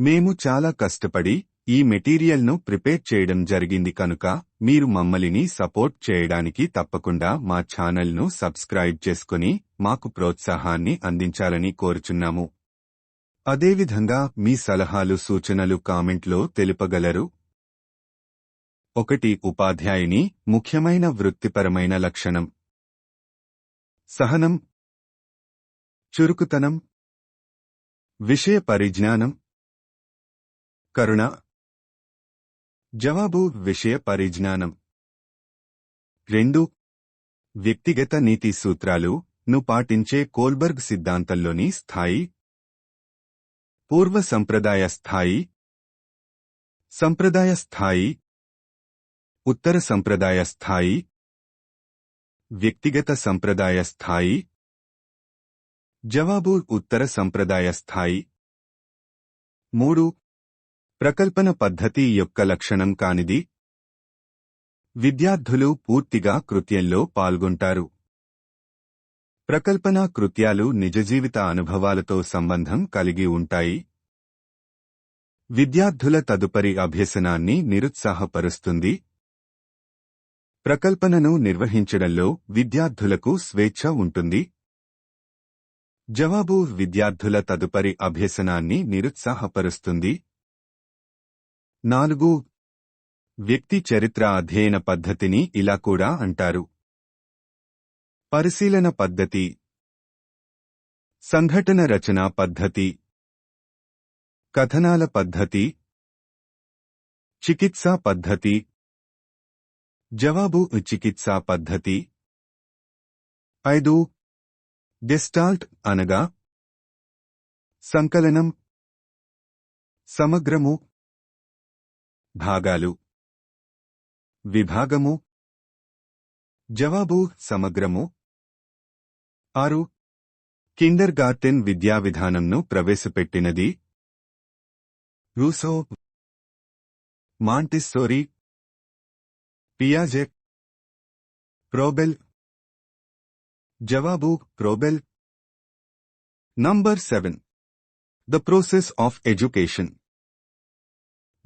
మేము చాలా కష్టపడి ఈ మెటీరియల్ను ప్రిపేర్ చేయడం జరిగింది కనుక మీరు మమ్మల్ని సపోర్ట్ చేయడానికి తప్పకుండా మా ఛానల్ను సబ్స్క్రైబ్ చేసుకుని మాకు ప్రోత్సాహాన్ని అందించాలని కోరుచున్నాము. అదేవిధంగా మీ సలహాలు సూచనలు కామెంట్లో తెలుపగలరు. ఒకటి ఉపాధ్యాయుని ముఖ్యమైన వృత్తిపరమైన లక్షణం. సహనం. చురుకుతనం. విషయ పరిజ్ఞానం. కరుణ. జవాబు విషయ పరిజ్ఞానం. రెండు. వ్యక్తిగత నీతి సూత్రాలు ను పాటించే కోల్బర్గ్ సిద్ధాంతంలోని స్థాయి. పూర్వ సంప్రదాయ స్థాయి. సంప్రదాయ స్థాయి. ఉత్తర సంప్రదాయ స్థాయి. వ్యక్తిగత సంప్రదాయ స్థాయి. జవాబు ఉత్తర సంప్రదాయ స్థాయి. మూడు. ప్రకల్పన పద్ధతి యొక్క లక్షణం కానిది. విద్యార్థులు పూర్తిగా కృత్యంలో పాల్గొంటారు. ప్రకల్పన కృత్యాలు నిజ జీవిత అనుభవాలతో సంబంధం కలిగి ఉంటాయి. విద్యార్థుల తదుపరి అభ్యసనాన్ని నిరుత్సాహపరుస్తుంది. ప్రకల్పనను నిర్వహించడంలో విద్యార్థులకు స్వేచ్ఛ ఉంటుంది. జవాబు విద్యార్థుల తదుపరి అభ్యసనాన్ని నిరుత్సాహపరుస్తుంది. నాలుగు. వ్యక్తి చరిత్ర అధ్యయన పద్ధతిని ఇలా కూడా అంటారు. పరిశీలన పద్ధతి. సంఘటన రచనా పద్ధతి. కథనాల పద్ధతి. చికిత్సా పద్ధతి. జవాబు చికిత్సా పద్ధతి. ఐదు. గెస్టాల్ట్ అనగా. సంకలనం. సమగ్రము. భాగాలు. విభాగము. జవాబు సమగ్రము. ఆరు. కిండర్ గార్టెన్ విద్యా విధానంను ప్రవేశపెట్టినది. రూసో. మాంటిస్సోరీ. పియాజెక్ ప్రోబెల్. జవాబు Froebel. Number seven. The process of education.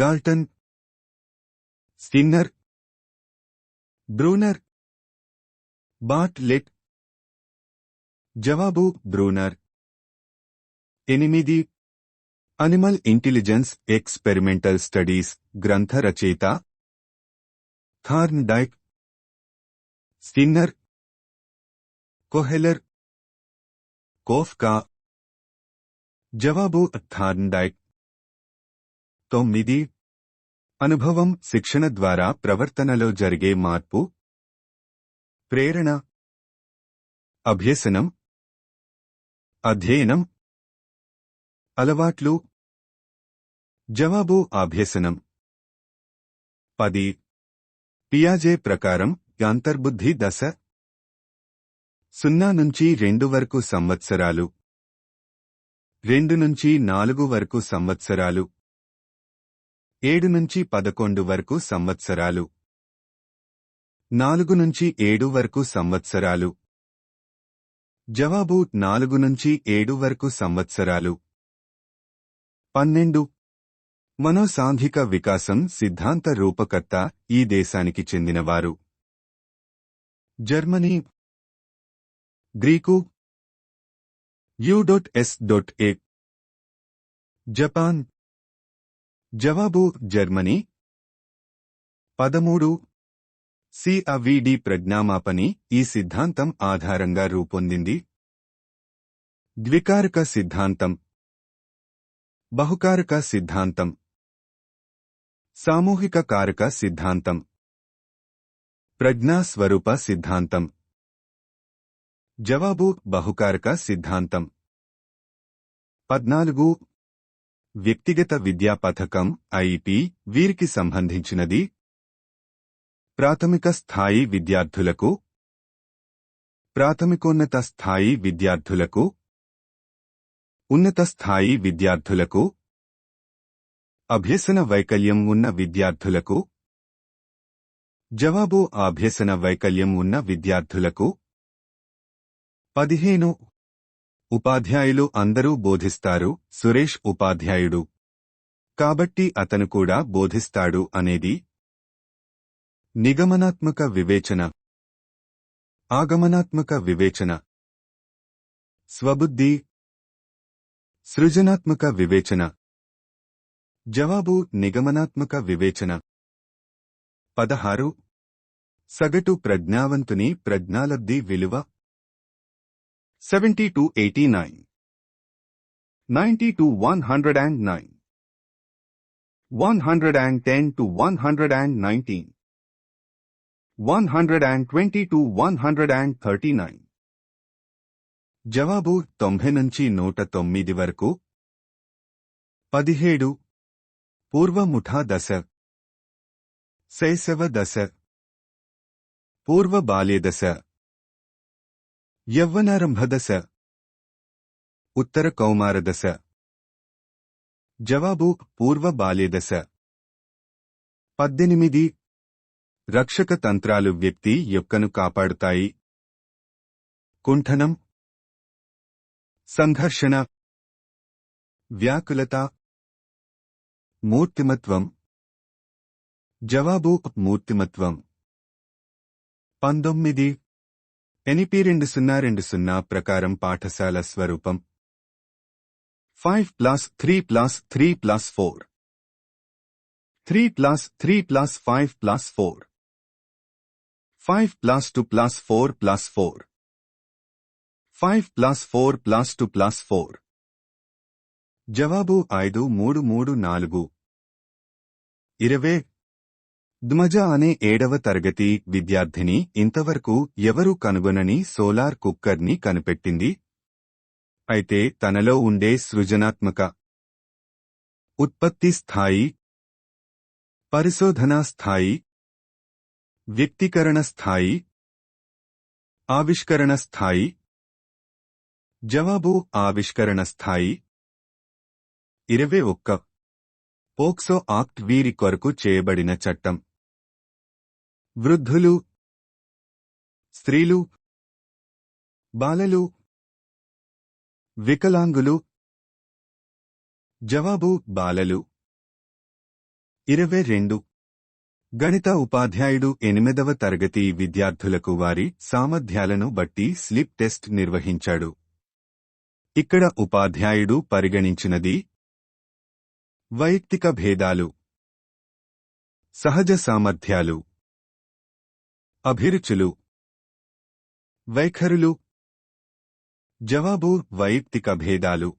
Galton Skinner Bruner Bartlett జవాబు బ్రూనర్ ఎనిమిది అనిమల్ ఇంటెలిజెన్స్ ఎక్స్పెరిమెంటల్ స్టడీస్ గ్రంథ రచయిత Thorndike Skinner Kohler Koffka జవాబు థార్న్ డైక్ తొమ్మిది అనుభవం శిక్షణ ద్వారా ప్రవర్తనలో జరిగే మార్పు. ప్రేరణ. అభ్యసనం. అధ్యయనం. అలవాట్లు. జవాబు అభ్యసనం. పది. పియాజే ప్రకారం అంతర్బుద్ధి దశ. సున్నా నుంచి రెండు వరకు సంవత్సరాలు. రెండు నుంచి నాలుగు వరకు సంవత్సరాలు. ఏడు నుంచి పదకొండు వరకు సంవత్సరాలు. నాలుగు నుంచి ఏడు వరకు సంవత్సరాలు. జవాబు నాలుగు నుంచి ఏడు వరకు సంవత్సరాలు. పన్నెండు. మనోసాంఘిక వికాసం సిద్ధాంత రూపకర్త ఈ దేశానికి చెందినవారు. Germany. Greek. U dot S dot A. Japan. జవాబు జర్మనీ. పదమూడు. సి అవిడి ప్రజ్ఞామాపని ఈ సిద్ధాంతం ఆధారంగా రూపొందింది. ద్వికారక సిద్ధాంతం. బహుకారక సిద్ధాంతం. సామూహిక కారక సిద్ధాంతం. ప్రజ్ఞా స్వరూప సిద్ధాంతం. జవాబు బహుకారక సిద్ధాంతం. పద్నాలుగు. వ్యక్తిగత విద్యా పథకం ఐటి వీరికి సంబంధించినది. ప్రాథమిక స్థాయి విద్యార్థులకు. ప్రాథమికోన్నత స్థాయి విద్యార్థులకు. ఉన్నత స్థాయి విద్యార్థులకు. అభ్యసన వైకల్యం ఉన్న విద్యార్థులకు. జవాబు అభ్యసన వైకల్యం ఉన్న విద్యార్థులకు. పదిహేను ఉపాధ్యాయులు అందరూ బోధిస్తారు సురేష్ ఉపాధ్యాయుడు. కాబట్టి అతను కూడా బోధిస్తాడు అనేది నిగమనాత్మక వివేచన. ఆగమనాత్మక వివేచన. స్వబుద్ధి. సృజనాత్మక వివేచన. జవాబు నిగమనాత్మక వివేచన. పదహారు. సగటు ప్రజ్ఞావంతుని ప్రజ్ఞాలబ్ధి విలువ. seventy to eighty nine ninety to one hundred and nine one hundred and ten to one hundred and nineteen one hundred and twenty to one hundred and thirty nine జవాబు తొంభై నుంచి నూట తొమ్మిది వరకు పదిహేడు పూర్వముఠా దశ శైశవ దశ పూర్వ బాల్యదశ యవ్వనారంభ యవ్వనారంభదశ. ఉత్తర కౌమారదశ. జవాబు పూర్వ బాల్యదశ పద్దెనిమిది. రక్షక తంత్రాలు వ్యక్తి యొక్కను కాపాడుతాయి. కుంఠనం. సంఘర్షణ. వ్యాకులత. మూర్తిమత్వం. జవాబు మూర్తిమత్వం. పంతొమ్మిది. ఎనిపి రెండు సున్నా రెండు సున్నా ప్రకారం పాఠశాల స్వరూపం. Five plus three plus three plus four. Three plus three plus five plus four. Five plus two plus four plus four. Five plus four plus two plus four. జవాబు ఐదు మూడు మూడు నాలుగు. ఇరవై ధ్మజ అనే ఏడవ తరగతి విద్యార్థిని ఇంతవరకు ఎవరూ కనుగొనని సోలార్ కుక్కర్ని కనిపెట్టింది? అయితే తనలో ఉండే సృజనాత్మక ఉత్పత్తి స్థాయి పరిశోధనా స్థాయి వ్యక్తీకరణ స్థాయి ఆవిష్కరణ స్థాయి జవాబు ఆవిష్కరణ స్థాయి ఇరవై ఒక్క పోక్సో ఆక్ట్ వీరి కొరకు చేయబడిన చట్టం. వృద్ధులు స్త్రీలు బాలలు వికలాంగులు జవాబు బాలలు. ఇరవై రెండు. గణిత ఉపాధ్యాయుడు ఎనిమిదవ తరగతి విద్యార్థులకు వారి సామర్థ్యాలను బట్టి స్లిప్ టెస్ట్ నిర్వహించాడు. ఇక్కడ ఉపాధ్యాయుడు పరిగణించినది వైయక్తిక భేదాలు. సహజ సామర్థ్యాలు. అభిరుచులు. వైఖరులు. జవాబు వైయక్తిక భేదాలు.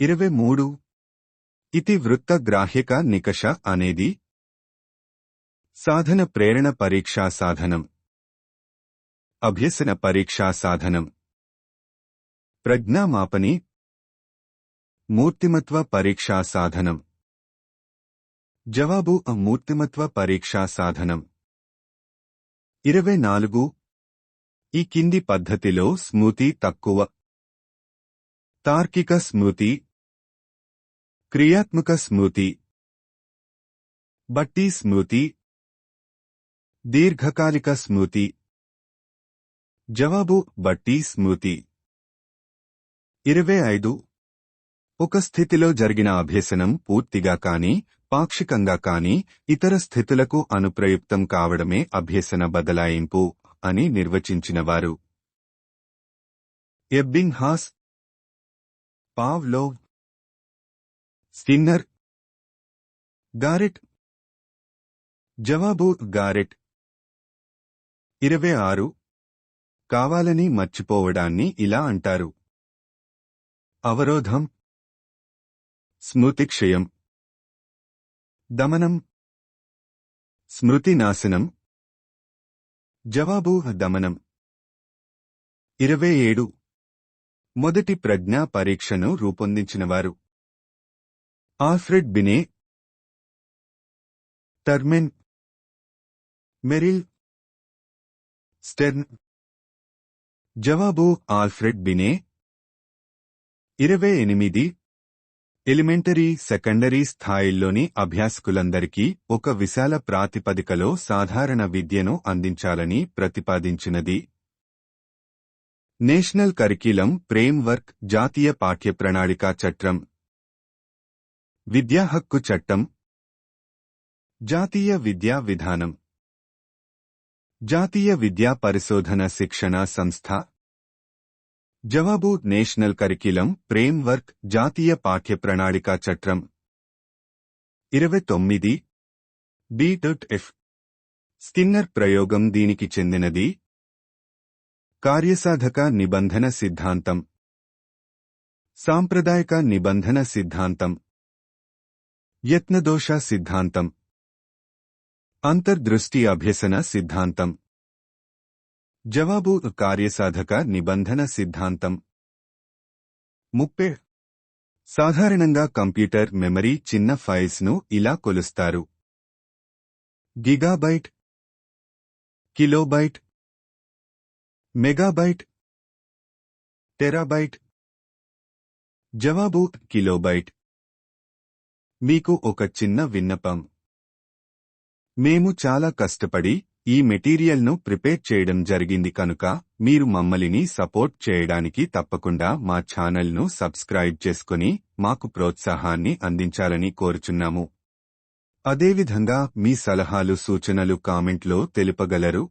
ఇరవై మూడు. ఇతివృత్త గ్రాహ్యక నికష అనేది సాధన ప్రేరణ పరీక్షా సాధనం. అభ్యసన పరీక్షా సాధనం. ప్రజ్ఞామాపని మూర్తిమత్వ పరీక్షా సాధనం. జవాబు మూర్తిమత్వ పరీక్షా సాధనం. ఇరవై నాలుగు. ఈ కింది పద్ధతిలో స్మృతి తక్కువ. తార్కిక స్మృతి. క్రియాత్మక స్మృతి. బట్టి స్మృతి. దీర్ఘకాలిక స్మృతి. జవాబు బట్టి స్మృతి. ఇరవై ఐదు. ఒక స్థితిలో జరిగిన అభ్యసనం పూర్తిగా కాని పాక్షికంగా కాని ఇతర స్థితులకు అనుప్రయుక్తం కావడమే అభ్యసన బదలాయింపు అని నిర్వచించినవారు. Ebbinghaus Pavlov Skinner Garrett జవాబు గారెట్. ఇరవై ఆరు కావాలని మర్చిపోవడాన్ని ఇలా అంటారు. అవరోధం స్మృతిక్షయం. దమనం. స్మృతి నాశనం జవాబు దమనం. ఇరవై ఏడు. మొదటి ప్రజ్ఞా పరీక్షను రూపొందించినవారు. Alfred Binet. Terman. Merrill. Stern. జవాబు ఆల్ఫ్రెడ్ బినే. ఇరవై ఎనిమిది. ఎలిమెంటరీ సెకండరీ స్థాయిల్లోని అభ్యాసకులందరికీ ఒక విశాల ప్రాతిపదికలో సాధారణ విద్యను అందించాలని ప్రతిపాదించినది. నేషనల్ కరిక్యులం ఫ్రేమ్వర్క్ జాతీయ పాఠ్య ప్రణాళికా చట్టం. విద్యా హక్కు చట్టం. జాతీయ విద్యా విధానం. జాతీయ విద్యా పరిశోధన శిక్షణ సంస్థ. జవాబు నేషనల్ కరిక్యులం ఫ్రేమ్ వర్క్ జాతీయ పాఠ్య ప్రణాళిక చట్టం ఇరవై తొమ్మిది బీటెట్ ఎఫ్ స్కిన్నర్ ప్రయోగం దీనికి చెందినది కార్యసాధక నిబంధన సిద్ధాంతం సాంప్రదాయక నిబంధన సిద్ధాంతం యత్నదోష సిద్ధాంతం అంతర్దృష్టి అభ్యసన సిద్ధాంతం జవాబు కార్యసాధక నిబంధన సిద్ధాంతం. ముప్పే. సాధారణంగా కంప్యూటర్ మెమరీ చిన్న ఫైల్స్ను ఇలా కొలుస్తారు. Gigabyte kilobyte megabyte terabyte. జవాబు కిలోబైట్. మీకు ఒక చిన్న విన్నపం. మేము చాలా కష్టపడి ఈ మెటీరియల్ను ప్రిపేర్ చేయడం జరిగింది కనుక మీరు మమ్మల్ని సపోర్ట్ చేయడానికి తప్పకుండా మా ఛానల్ను సబ్స్క్రైబ్ చేసుకుని మాకు ప్రోత్సాహాన్ని అందించాలని కోరుచున్నాము. అదేవిధంగా మీ సలహాలు సూచనలు కామెంట్లో తెలుపగలరు.